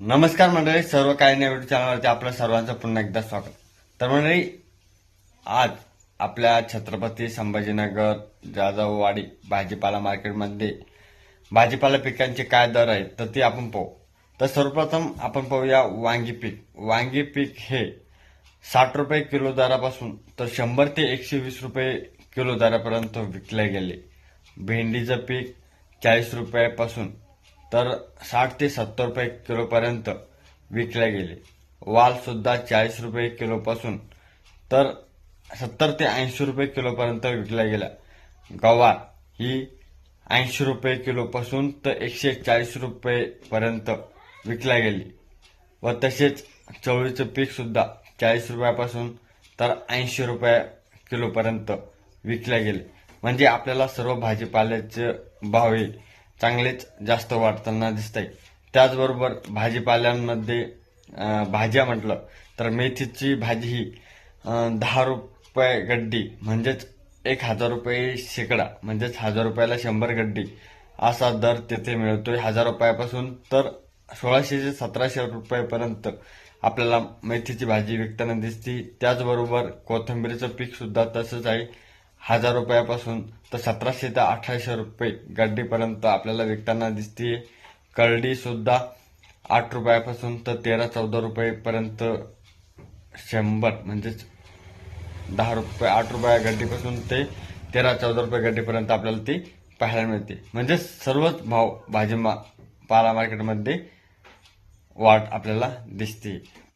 नमस्कार मंडळी सर्व काही नाही युट्यूब चॅनलवरती आपलं सर्वांचं पुन्हा एकदा स्वागत. तर मंडळी आज आपल्या छत्रपती संभाजीनगर जाधववाडी भाजीपाला मार्केटमध्ये भाजीपाला पिकांचे काय दर आहेत तर ते आपण पाहू. तर सर्वप्रथम आपण पाहूया वांगी पीक. वांगी पीक हे साठ रुपये किलो दरापासून तर शंभर ते एकशे वीस रुपये किलो दरापर्यंत विकले गेले. भेंडीचं पीक चाळीस रुपयापासून तर साठ ते सत्तर रुपये किलोपर्यंत विकले गेले. वालसुद्धा चाळीस रुपये किलोपासून तर सत्तर ते ऐंशी रुपये किलोपर्यंत विकला गेला गवार ही ऐंशी रुपये किलोपासून तर एकशे चाळीस रुपये पर्यंत विकल्या गेली. व तसेच चवळीचं पीकसुद्धा चाळीस रुपयापासून तर ऐंशी रुपये किलोपर्यंत विकले गेले. म्हणजे आपल्याला सर्व भाजीपाल्याचे भाव येईल चांगलेच जास्त वाढताना दिसत आहे त्याचबरोबर भाजीपाल्यांमध्ये भाज्या म्हटलं तर मेथीची भाजी ही दहा रुपये गड्डी म्हणजेच एक हजार रुपये शेकडा म्हणजेच हजार रुपयाला शंभर गड्डी असा दर तेथे मिळतोय. हजार रुपयापासून तर सोळाशे ते सतराशे रुपयापर्यंत आपल्याला मेथीची भाजी विकताना दिसते. त्याचबरोबर कोथिंबीरीचं पीक सुद्धा तसंच आहे. हजार रुपयापासून तर सतराशे ते अठराशे रुपये गड्डीपर्यंत आपल्याला विकताना दिसते करडी सुद्धा आठ रुपयापासून तर तेरा चौदा रुपयेपर्यंत शंभर म्हणजेच दहा रुपये आठ रुपया गड्डीपासून ते तेरा चौदा रुपये गड्डीपर्यंत आपल्याला ती पाहायला मिळते. म्हणजे सर्वच भाव भाजी मा पाला मार्केटमध्ये वाढ आपल्याला दिसते